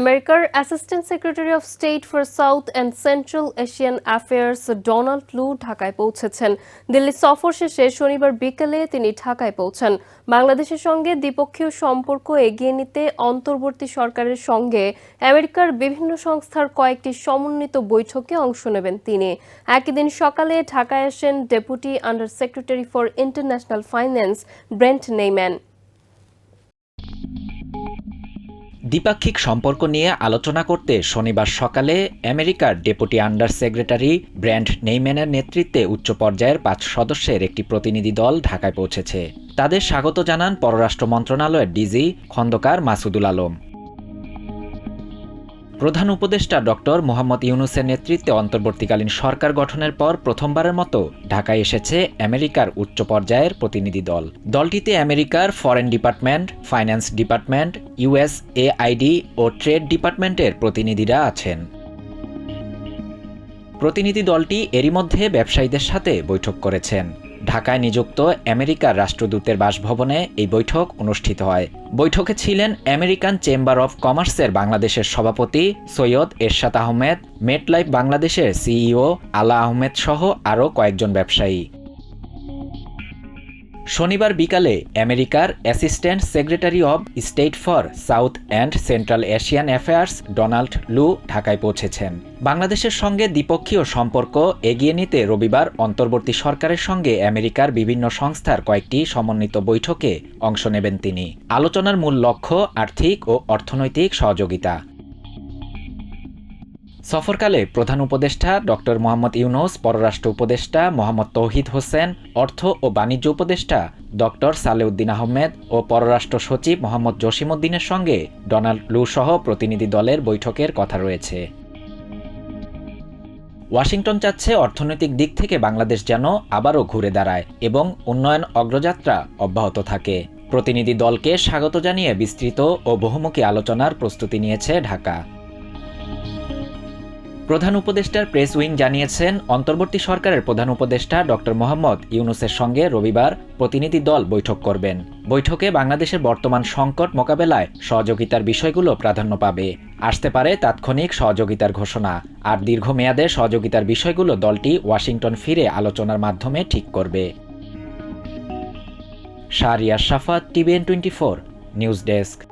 আমেরিকার assistant secretary of state for south and central Asian affairs Donald Lu ঢাকায় পৌঁছেছেন। দিল্লি সফর শেষে শনিবার বিকেলে তিনি ঢাকায় পৌঁছান। বাংলাদেশের সঙ্গে দ্বিপক্ষীয় সম্পর্ক এগিয়ে নিতে অন্তর্বর্তী সরকারের সঙ্গে আমেরিকার বিভিন্ন সংস্থার কয়েকটি সমন্বিত বৈঠকে অংশ নেবেন তিনি। একই দিন সকালে ঢাকায় আসেন deputy under secretary for international finance, Brent Neiman. দ্বিপাক্ষিক সম্পর্ক নিয়ে আলোচনা করতে শনিবার সকালে আমেরিকার ডেপুটি আন্ডার সেক্রেটারি ব্র্যান্ড নেইম্যানের নেতৃত্বে উচ্চ পর্যায়ের পাঁচ সদস্যের একটি প্রতিনিধি দল ঢাকায় পৌঁছেছে। তাদের স্বাগত জানান পররাষ্ট্র মন্ত্রণালয়ের ডিজি খন্দকার মাসুদুল আলম। প্রধান উপদেষ্টা ডক্টর মোহাম্মদ ইউনুসের নেতৃত্বে অন্তর্বর্তীকালীন সরকার গঠনের পর প্রথমবারের মতো ঢাকায় এসেছে আমেরিকার উচ্চ পর্যায়ের প্রতিনিধি দল। দলটিতে আমেরিকার foreign department, finance department, US, AID ও ট্রেড ডিপার্টমেন্টের প্রতিনিধিরা আছেন। প্রতিনিধি দলটি এরই মধ্যে ব্যবসায়ীদের সাথে বৈঠক করেছেন। ঢাকায় নিযুক্ত আমেরিকার রাষ্ট্রদূতের বাসভবনে এই বৈঠক অনুষ্ঠিত হয়। বৈঠকে ছিলেন আমেরিকান চেম্বার অফ কমার্সের বাংলাদেশের সভাপতি সৈয়দ এরশাদ আহমেদ, মেটলাইফ বাংলাদেশের সিইও আলা আহমেদ সহ আরও কয়েকজন ব্যবসায়ী। শনিবার বিকালে আমেরিকার assistant secretary of state for south and central Asian affairs Donald Lu ঢাকায় পৌঁছেছেন। বাংলাদেশের সঙ্গে দ্বিপক্ষীয় সম্পর্ক এগিয়ে নিতে রবিবার অন্তর্বর্তী সরকারের সঙ্গে আমেরিকার বিভিন্ন সংস্থার কয়েকটি সমন্বিত বৈঠকে অংশ নেবেন তিনি। আলোচনার মূল লক্ষ্য আর্থিক ও অর্থনৈতিক সহযোগিতা। সফরকালে প্রধান উপদেষ্টা ডক্টর মোহাম্মদ ইউনুস, পররাষ্ট্র উপদেষ্টা মোহাম্মদ তৌহিদ হোসেন, অর্থ ও বাণিজ্য উপদেষ্টা ডক্টর সালেউদ্দিন আহমেদ ও পররাষ্ট্র সচিব মোহাম্মদ জসিমউদ্দিনের সঙ্গে ডোনাল্ড লু সহ প্রতিনিধি দলের বৈঠকের কথা রয়েছে। ওয়াশিংটন চাচ্ছে অর্থনৈতিক দিক থেকে বাংলাদেশ যেন আবারও ঘুরে দাঁড়ায় এবং উন্নয়ন অগ্রযাত্রা অব্যাহত থাকে। প্রতিনিধি দলকে স্বাগত জানিয়ে বিস্তৃত ও বহুমুখী আলোচনার প্রস্তুতি নিয়েছে ঢাকা। প্রধান উপদেষ্টার প্রেস উইং জানিয়েছেন, অন্তর্বর্তী সরকারের প্রধান উপদেষ্টা ডক্টর মোহাম্মদ ইউনুসের সঙ্গে রবিবার প্রতিনিধি দল বৈঠক করবেন। বৈঠকে বাংলাদেশের বর্তমান সংকট মোকাবেলায় সহযোগিতার বিষয়গুলো প্রাধান্য পাবে। আসতে পারে তাৎক্ষণিক সহযোগিতার ঘোষণা। আর দীর্ঘমেয়াদে সহযোগিতার বিষয়গুলো দলটি ওয়াশিংটন ফিরে আলোচনার মাধ্যমে ঠিক করবে। Shahriar Safat TVN twenty four, news desk.